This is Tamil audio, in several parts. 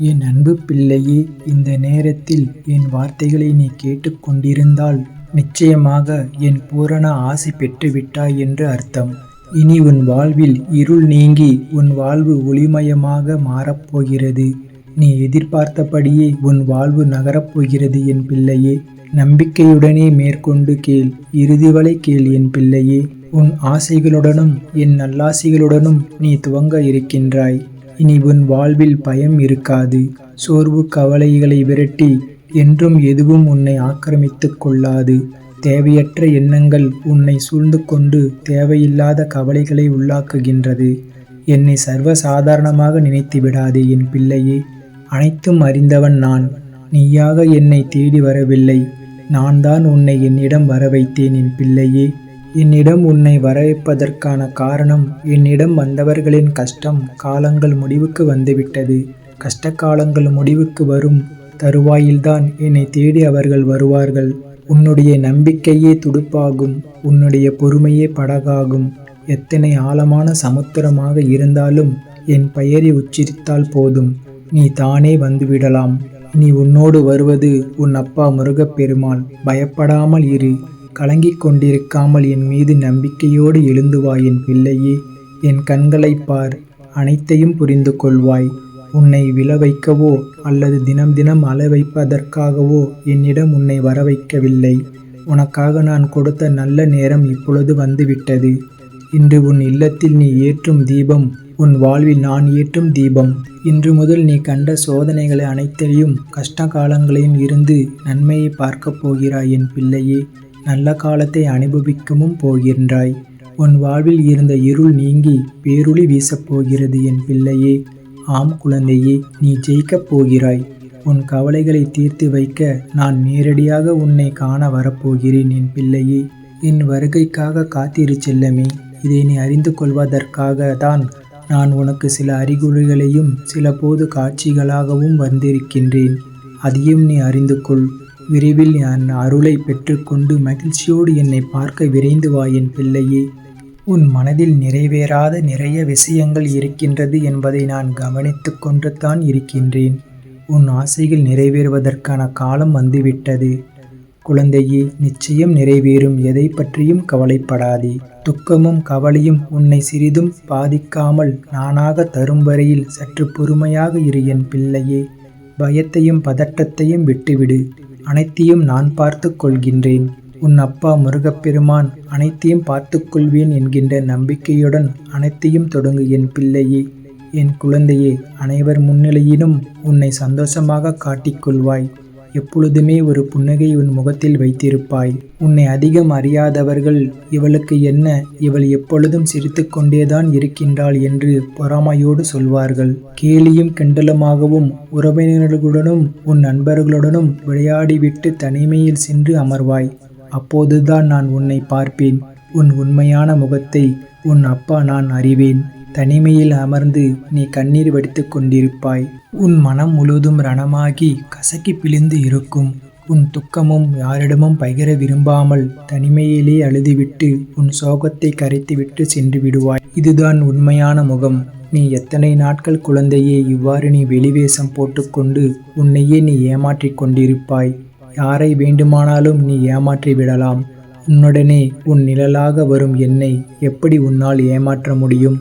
என் அன்பு பிள்ளையே இந்த நேரத்தில் என் வார்த்தைகளை நீ கேட்டுக்கொண்டிருந்தால் நிச்சயமாக என் பூரண ஆசி பெற்றுவிட்டாய் என்று அர்த்தம். இனி உன் வாழ்வில் இருள் நீங்கி உன் வாழ்வு ஒளிமயமாக மாறப்போகிறது. நீ எதிர்பார்த்தபடியே உன் வாழ்வு நகரப்போகிறது என் பிள்ளையே. நம்பிக்கையுடனே மேற்கொண்டு கேள் இறுதிவரை கேள் என் பிள்ளையே. உன் ஆசைகளுடனும் என் நல்லாசைகளுடனும் நீ துவங்க இருக்கின்றாய். இனி உன் வாழ்வில் பயம் இருக்காது. சோர்வு கவலைகளை விரட்டி என்றும் எதுவும் உன்னை ஆக்கிரமித்துக் கொள்ளாது. தேவையற்ற எண்ணங்கள் உன்னை சூழ்ந்து கொண்டு தேவையில்லாத கவலைகளை உள்ளாக்குகின்றது. என்னை சர்வசாதாரணமாக நினைத்து விடாதே என் பிள்ளையே. அனைத்தும் அறிந்தவன் நான். நீயாக என்னை தேடி வரவில்லை. நான் தான் உன்னை என்னிடம் வர வைத்தேன் என் பிள்ளையே. என்னிடம் உன்னை வரவேற்பதற்கான காரணம் என்னிடம் வந்தவர்களின் கஷ்டம் காலங்கள் முடிவுக்கு வந்துவிட்டது. கஷ்ட காலங்கள் முடிவுக்கு வரும் தருவாயில்தான் என்னை தேடி அவர்கள் வருவார்கள். உன்னுடைய நம்பிக்கையே துடுப்பாகும் உன்னுடைய பொறுமையே படகாகும். எத்தனை ஆழமான சமுத்திரமாக இருந்தாலும் என் பெயரை உச்சரித்தால் போதும். நீ தானே வந்துவிடலாம். நீ உன்னோடு வருவது உன் அப்பா முருகப்பெருமாள். பயப்படாமல் இரு. கலங்கிக் கொண்டிருக்காமல் என் மீது நம்பிக்கையோடு எழுந்து வா என் பிள்ளையே. என் கண்களைப் பார் அனைத்தையும் புரிந்து கொள்வாய். உன்னை விழ வைக்கவோ அல்லது தினம் தினம் அழ வைப்பதற்காகவோ என்னிடம் உன்னை வர வைக்கவில்லை. உனக்காக நான் கொடுத்த நல்ல நேரம் இப்பொழுது வந்துவிட்டது. இன்று உன் இல்லத்தில் நீ ஏற்றும் தீபம் உன் வாழ்வில் நான் ஏற்றும் தீபம். இன்று முதல் நீ கண்ட சோதனைகளை அனைத்தையும் கஷ்ட காலங்களையும் இருந்து நன்மையை பார்க்கப் போகிறாய் என் பிள்ளையே. நல்ல காலத்தை அனுபவிக்கவும் போகின்றாய். உன் வாழ்வில் இருந்த இருள் நீங்கி பேருளி வீசப் போகிறது என் பிள்ளையே. ஆம் குழந்தையே நீ ஜெயிக்கப் போகிறாய். உன் கவலைகளை தீர்த்து வைக்க நான் நேரடியாக உன்னை காண வரப்போகிறேன் என் பிள்ளையே. என் வருகைக்காக காத்திரு செல்லமே. இதை நீ அறிந்து கொள்வதற்காக தான் நான் உனக்கு சில அறிகுறிகளையும் சில போது காட்சிகளாகவும் வந்திருக்கின்றேன். அதையும் நீ அறிந்து கொள். விரைவில் என் அருளை பெற்றுக்கொண்டு மகிழ்ச்சியோடு என்னை பார்க்க விரைந்து வா என் பிள்ளையே. உன் மனதில் நிறைவேறாத நிறைய விஷயங்கள் இருக்கின்றது என்பதை நான் கவனித்து கொண்டு தான் இருக்கின்றேன். உன் ஆசைகள் நிறைவேறுவதற்கான காலம் வந்துவிட்டது. குழந்தையே நிச்சயம் நிறைவேறும் எதை பற்றியும் கவலைப்படாதே. துக்கமும் கவலையும் உன்னை சிறிதும் பாதிக்காமல் நானாக தரும் வரையில் சற்று பொறுமையாக இரு என் பிள்ளையே. பயத்தையும் பதட்டத்தையும் விட்டுவிடு. அனைத்தையும் நான் பார்த்து கொள்கின்றேன். உன் அப்பா முருகப்பெருமான் அனைத்தையும் பார்த்து கொள்வேன் என்கின்ற நம்பிக்கையுடன் அனைத்தையும் தொடங்கு என் பிள்ளையே. என் குழந்தையே அனைவர் முன்னிலையிலும் உன்னை சந்தோஷமாக காட்டிக்கொள்வாய் எப்பொழுதுமே ஒரு புன்னகை உன் முகத்தில் வைத்திருப்பாய். உன்னை அதிகம் அறியாதவர்கள் இவளுக்கு என்ன இவள் எப்பொழுதும் சிரித்து கொண்டேதான் இருக்கின்றாள் என்று பொறாமையோடு சொல்வார்கள். கேலியும் கிண்டலுமாகவும் உறவினர்களுடனும் உன் நண்பர்களுடனும் விளையாடிவிட்டு தனிமையில் சென்று அமர்வாய். அப்போதுதான் நான் உன்னை பார்ப்பேன். உன் உண்மையான முகத்தை உன் அப்பா நான் அறிவேன். தனிமையில் அமர்ந்து நீ கண்ணீர் வடித்து கொண்டிருப்பாய். உன் மனம் முழுவதும் ரணமாகி கசக்கி பிழிந்து இருக்கும். உன் துக்கமும் யாரிடமும் பகிர விரும்பாமல் தனிமையிலே அழுதுவிட்டு உன் சோகத்தை கரைத்துவிட்டு சென்று விடுவாய். இதுதான் உண்மையான முகம். நீ எத்தனை நாட்கள் குழந்தையே இவ்வாறு நீ வெளிவேஷம் போட்டுக்கொண்டு உன்னையே நீ ஏமாற்றிக் கொண்டிருப்பாய். யாரை வேண்டுமானாலும் நீ ஏமாற்றி விடலாம். உன்னுடனே உன் நிழலாக வரும் என்னை எப்படி உன்னால் ஏமாற்ற முடியும்?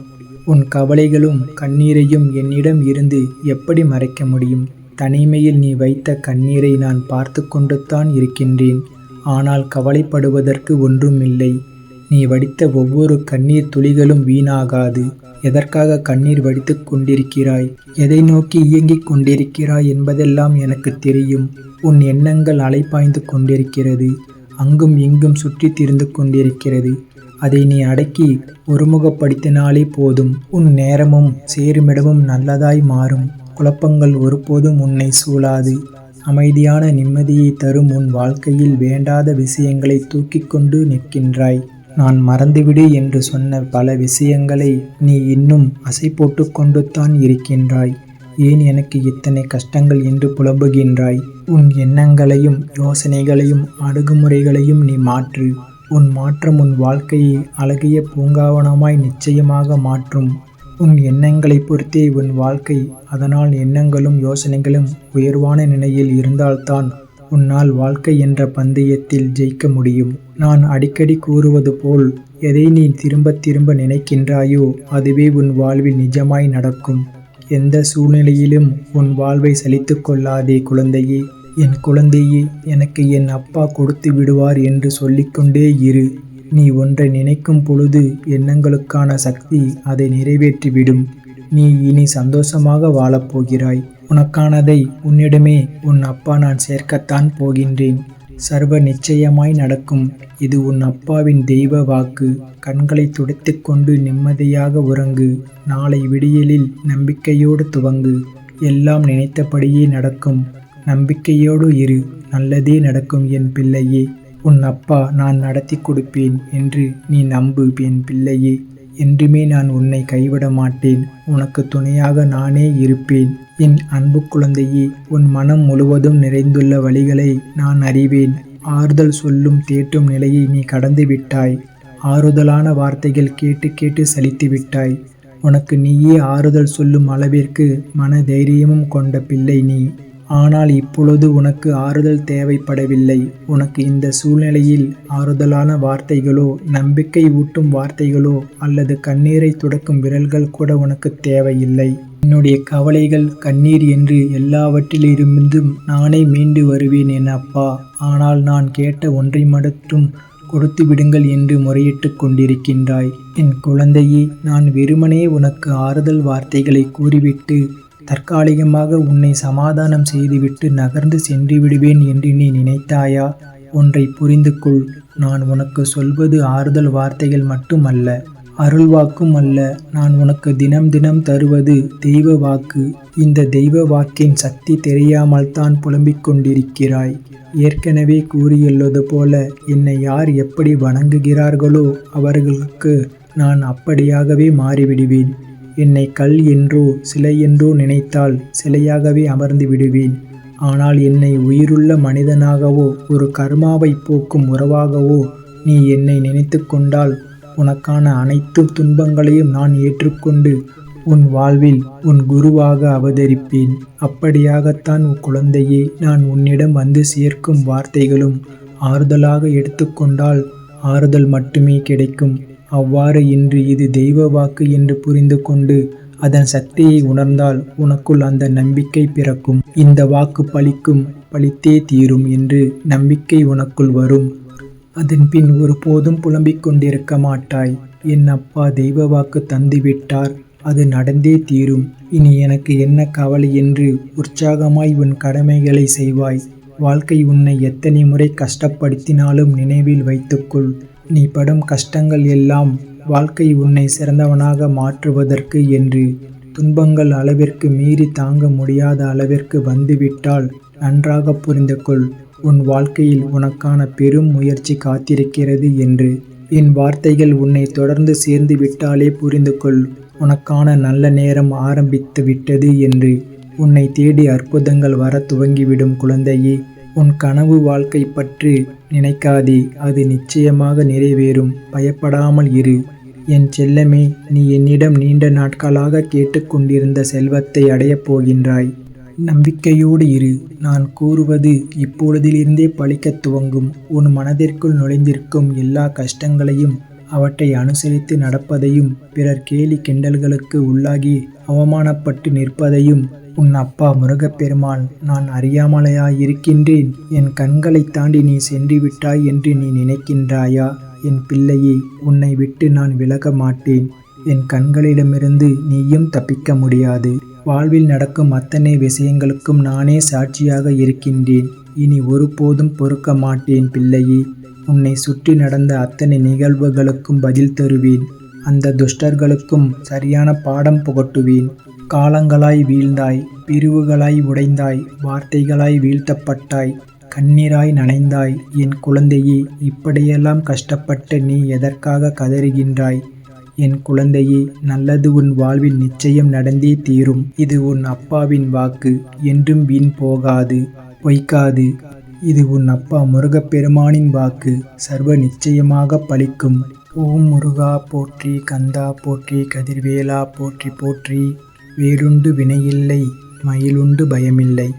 உன் கவலைகளும் கண்ணீரையும் என்னிடம் இருந்து எப்படி மறைக்க முடியும்? தனிமையில் நீ வைத்த கண்ணீரை நான் பார்த்து கொண்டுத்தான் இருக்கின்றேன். ஆனால் கவலைப்படுவதற்கு ஒன்றும் இல்லை நீ வடித்த ஒவ்வொரு கண்ணீர் துளிகளும் வீணாகாது. எதற்காக கண்ணீர் வடித்து கொண்டிருக்கிறாய்? எதை நோக்கி இயங்கிக் கொண்டிருக்கிறாய் என்பதெல்லாம் எனக்கு தெரியும். உன் எண்ணங்கள் அலைப்பாய்ந்து கொண்டிருக்கிறது. அங்கும் இங்கும் சுற்றி திரிந்து கொண்டிருக்கிறது. அதை நீ அடக்கி ஒருமுகப்படுத்தினாலே போதும். உன் நேரமும் சேருமிடமும் நல்லதாய் மாறும். குழப்பங்கள் ஒருபோதும் உன்னை சூழாது. அமைதியான நிம்மதியை தரும் உன் வாழ்க்கையில் வேண்டாத விஷயங்களை தூக்கி கொண்டு நிற்கின்றாய். நான் மறந்துவிடு என்று சொன்ன பல விஷயங்களை நீ இன்னும் அசை போட்டு இருக்கின்றாய். ஏன் எனக்கு இத்தனை கஷ்டங்கள் என்று புலம்புகின்றாய்? உன் எண்ணங்களையும் யோசனைகளையும் அணுகுமுறைகளையும் நீ மாற்று. உன் மாற்றம் உன் வாழ்க்கையை அழகிய பூங்காவனமாய் நிச்சயமாக மாற்றும். உன் எண்ணங்களைப் பொறுத்தே உன் வாழ்க்கை அதனால் எண்ணங்களும் யோசனைகளும் உயர்வான நிலையில் இருந்தால்தான் உன்னால் வாழ்க்கை என்ற பந்தயத்தில் ஜெயிக்க முடியும். நான் அடிக்கடி கூறுவது போல் எதை நீ திரும்பத் திரும்ப நினைக்கின்றாயோ அதுவே உன் வாழ்வில் நிஜமாய் நடக்கும். எந்த சூழ்நிலையிலும் உன் வாழ்வை சலித்து கொள்ளாதே குழந்தையே. என் குழந்தையே எனக்கு என் அப்பா கொடுத்து விடுவார் என்று சொல்லிக்கொண்டே இரு. நீ ஒன்றை நினைக்கும் பொழுது எண்ணங்களுக்கான சக்தி அதை நிறைவேற்றிவிடும். நீ இனி சந்தோஷமாக வாழப்போகிறாய். உனக்கானதை உன்னிடமே உன் அப்பா நான் சேர்க்கத்தான் போகின்றேன். சர்வ நிச்சயமாய் நடக்கும். இது உன் அப்பாவின் தெய்வ வாக்கு. கண்களை துடைத்துக்கொண்டு நிம்மதியாக உறங்கு. நாளை விடியலில் நம்பிக்கையோடு துவங்கு. எல்லாம் நினைத்தபடியே நடக்கும். நம்பிக்கையோடு இரு நல்லதே நடக்கும் என் பிள்ளையே. உன் அப்பா நான் நடத்தி கொடுப்பேன் என்று நீ நம்பு என் பிள்ளையே. என்றுமே நான் உன்னை கைவிட மாட்டேன். உனக்கு துணையாக நானே இருப்பேன். என் அன்பு குழந்தையே உன் மனம் முழுவதும் நிறைந்துள்ள வழிகளை நான் அறிவேன். ஆறுதல் சொல்லும் தேற்றும் நிலையை நீ கடந்து விட்டாய். ஆறுதலான வார்த்தைகள் கேட்டு கேட்டு சலித்து விட்டாய். உனக்கு நீயே ஆறுதல் சொல்லும் அளவிற்கு மன தைரியமும் கொண்ட பிள்ளை நீ. ஆனால் இப்பொழுது உனக்கு ஆறுதல் தேவைப்படவில்லை. உனக்கு இந்த சூழ்நிலையில் ஆறுதலான வார்த்தைகளோ நம்பிக்கை ஊட்டும் வார்த்தைகளோ அல்லது கண்ணீரை துடக்கும் விரல்கள் கூட உனக்கு தேவையில்லை. என்னுடைய கவலைகள் கண்ணீர் என்று எல்லாவற்றிலிருந்தும் நானே மீண்டு வருவேன் என் அப்பா. ஆனால் நான் கேட்ட ஒன்றை மட்டும் கொடுத்து விடுங்கள் என்று முறையிட்டு கொண்டிருக்கின்றாய். என் குழந்தையே நான் வெறுமனே உனக்கு ஆறுதல் வார்த்தைகளை கூறிவிட்டு தற்காலிகமாக உன்னை சமாதானம் செய்துவிட்டு நகர்ந்து சென்று விடுவேன் என்று நீ நினைத்தாயா? ஒன்றை புரிந்து கொள் நான் உனக்கு சொல்வது ஆறுதல் வார்த்தைகள் மட்டுமல்ல. அருள்வாக்கும் அல்ல. நான் உனக்கு தினம் தினம் தருவது தெய்வ வாக்கு. இந்த தெய்வ வாக்கின் சக்தி தெரியாமல் தான் புலம்பிக் கொண்டிருக்கிறாய். ஏற்கனவே கூறியுள்ளது போல என்னை யார் எப்படி வணங்குகிறார்களோ அவர்களுக்கு நான் அப்படியாகவே மாறிவிடுவேன். என்னை கல் என்றோ சிலை என்றோ நினைத்தால் சிலையாகவே அமர்ந்து விடுவேன். ஆனால் என்னை உயிருள்ள மனிதனாகவோ ஒரு கர்மாவை போக்கும் உறவாகவோ நீ என்னை நினைத்து கொண்டால் உனக்கான அனைத்து துன்பங்களையும் நான் ஏற்றுக்கொண்டு உன் வாழ்வில் உன் குருவாக அவதரிப்பேன். அப்படியாகத்தான் குழந்தையே நான் உன்னிடம் வந்து சேர்க்கும் வார்த்தைகளும் ஆறுதலாக எடுத்துக்கொண்டால் ஆறுதல் மட்டுமே கிடைக்கும். அவ்வாறு இன்று இது தெய்வ வாக்கு என்று புரிந்து கொண்டு அதன் சக்தியை உணர்ந்தால் உனக்குள் அந்த நம்பிக்கை பிறக்கும். இந்த வாக்கு பலிக்கும் பலித்தே தீரும் என்று நம்பிக்கை உனக்குள் வரும். அதன் பின் ஒருபோதும் புலம்பிக் கொண்டிருக்க மாட்டாய். என் அப்பா தெய்வ வாக்கு தந்துவிட்டார் அது நடந்தே தீரும். இனி எனக்கு என்ன கவலை என்று உற்சாகமாய் உன் கடமைகளை செய்வாய். வாழ்க்கை உன்னை எத்தனை முறை கஷ்டப்படுத்தினாலும் நினைவில் வைத்துக்கொள். நீ படும் கஷ்டங்கள் எல்லாம் வாழ்க்கை உன்னை சிறந்தவனாக மாற்றுவதற்கு என்று துன்பங்கள் அளவிற்கு மீறி தாங்க முடியாத அளவிற்கு வந்துவிட்டால் நன்றாக புரிந்து கொள். உன் வாழ்க்கையில் உனக்கான பெரும் முயற்சி காத்திருக்கிறது என்று. என் வார்த்தைகள் உன்னை தொடர்ந்து சேர்ந்து விட்டாலே புரிந்து கொள். உனக்கான நல்ல நேரம் ஆரம்பித்து விட்டது என்று. உன்னை தேடி அற்புதங்கள் வர துவங்கிவிடும் குழந்தையே. உன் கனவு வாழ்க்கை பற்றி நினைக்காதே. அது நிச்சயமாக நிறைவேறும். பயப்படாமல் இரு. என் செல்லமே நீ என்னிடம் நீண்ட நாட்களாக கேட்டுக்கொண்டிருந்த செல்வத்தை அடையப் போகின்றாய். நம்பிக்கையோடு இரு. நான் கூறுவது இப்பொழுதிலிருந்தே பழிக்கத் துவங்கும். உன் மனதிற்குள் நுழைந்திருக்கும் எல்லா கஷ்டங்களையும் அவற்றை அனுசரித்து நடப்பதையும் பிறர் கேலி கிண்டல்களுக்கு உள்ளாகி அவமானப்பட்டு நிற்பதையும் உன் அப்பா முருகப்பெருமான் நான் அறியாமலையா இருக்கின்றேன் என் கண்களை தாண்டி நீ சென்று விட்டாய் என்று நீ நினைக்கின்றாயா? என் பிள்ளையே உன்னை விட்டு நான் விலக மாட்டேன். என் கண்களிடமிருந்து நீயும் தப்பிக்க முடியாது. வாழ்வில் நடக்கும் அத்தனை விஷயங்களுக்கும் நானே சாட்சியாக இருக்கின்றேன். இனி ஒருபோதும் பொறுக்க மாட்டேன் பிள்ளையே. உன்னை சுற்றி நடந்த அத்தனை நிகழ்வுகளுக்கும் பதில் தருவேன். அந்த துஷ்டர்களுக்கும் சரியான பாடம் புகட்டுவேன். காலங்களாய் வீழ்ந்தாய் பிரிவுகளாய் உடைந்தாய் வார்த்தைகளாய் வீழ்த்தப்பட்டாய் கண்ணீராய் நனைந்தாய். என் குழந்தையே இப்படியெல்லாம் கஷ்டப்பட்டு நீ எதற்காக கதறுகின்றாய்? என் குழந்தையே நல்லது உன் வாழ்வில் நிச்சயம் நடந்தே தீரும். இது உன் அப்பாவின் வாக்கு. என்றும் வீண் போகாது பொய்க்காது. இது உன் அப்பா முருகப்பெருமானின் வாக்கு. சர்வ நிச்சயமாக பலிக்கும் ஓம் முருகா போற்றி கந்தா போற்றி கதிர்வேலா போற்றி போற்றி. வேறுண்டு வினையில்லை மயிலுண்டு பயமில்லை.